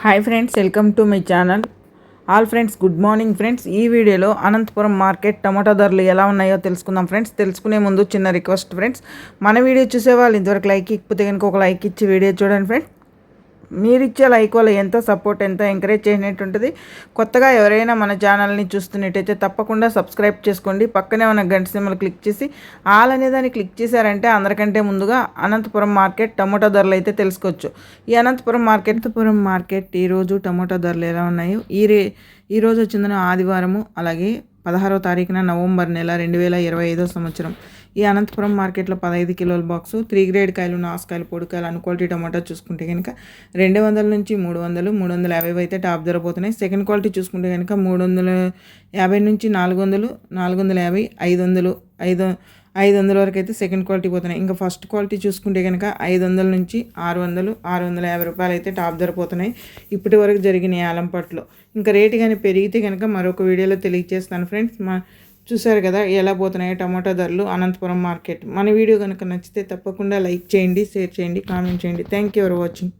Hi friends welcome to my channel all friends good morning friends ఈ వీడియోలో Anantapuram market టమాటా ధరలు ఎలా ఉన్నాయో తెలుసుకుందాం ఫ్రెండ్స్ తెలుసుకునే ముందు చిన్న రిక్వెస్ట్ ఫ్రెండ్స్ మన వీడియో చూసే వాళ్ళు ఇంతవరకు లైక్ ఇకపోతే కనుక ఒక లైక్ ఇచ్చి వీడియో చూడండి ఫ్రెండ్స్ మీరు ఇచ్చే లైక్ వల్ల ఎంత సపోర్ట్ ఎంత ఎంకరేజ్ చేసినట్టు ఉంటుంది కొత్తగా ఎవరైనా మన ఛానల్ని చూస్తున్నట్టయితే తప్పకుండా సబ్స్క్రైబ్ చేసుకోండి. పక్కనే ఉన్న గంట సిమ్మలు క్లిక్ చేసి ఆల్ అనే దాన్ని క్లిక్ చేశారంటే అందరికంటే ముందుగా అనంతపురం మార్కెట్ టమోటా ధరలు అయితే తెలుసుకోవచ్చు. ఈ అనంతపురం మార్కెట్ అనంతపురం మార్కెట్ ఈరోజు టమోటా ధరలు ఎలా ఉన్నాయో ఈ రే ఈరోజు వచ్చిందన ఆదివారము అలాగే పదహారో తారీఖున నవంబర్ నెల రెండు వేల ఇరవై ఐదో సంవత్సరం. ఈ అనంతపురం మార్కెట్లో పదహైదు కిలోల బాక్సు త్రీ గ్రేడ్ కాయలు నాసుకాయలు పొడికాయలు అన్ క్వాలిటీ టమాటా చూసుకుంటే కనుక రెండు వందల నుంచి మూడు వందలు మూడు వందల యాభై అయితే టాప్ ధర పోతున్నాయి. సెకండ్ క్వాలిటీ చూసుకుంటే కనుక మూడు వందల యాభై నుంచి నాలుగు వందలు నాలుగు వందల యాభై ఐదు వందలు ఐదు ఐదు వందల వరకు అయితే సెకండ్ క్వాలిటీ పోతున్నాయి. ఇంకా ఫస్ట్ క్వాలిటీ చూసుకుంటే కనుక ఐదు వందల నుంచి ఆరు వందలు ఆరు వందల యాభై రూపాయలు అయితే టాప్ ధర పోతున్నాయి. ఇప్పటి వరకు జరిగిన ఆలంపట్లో ఇంకా రేటు కానీ పెరిగితే కనుక మరొక వీడియోలో తెలియజేస్తాను ఫ్రెండ్స్ మా చూసారు కదా ఎలా పోతున్నాయో టమాటా ధరలు అనంతపురం మార్కెట్. మన వీడియో కనుక నచ్చితే తప్పకుండా లైక్ చేయండి షేర్ చేయండి కామెంట్ చేయండి. Thank you for watching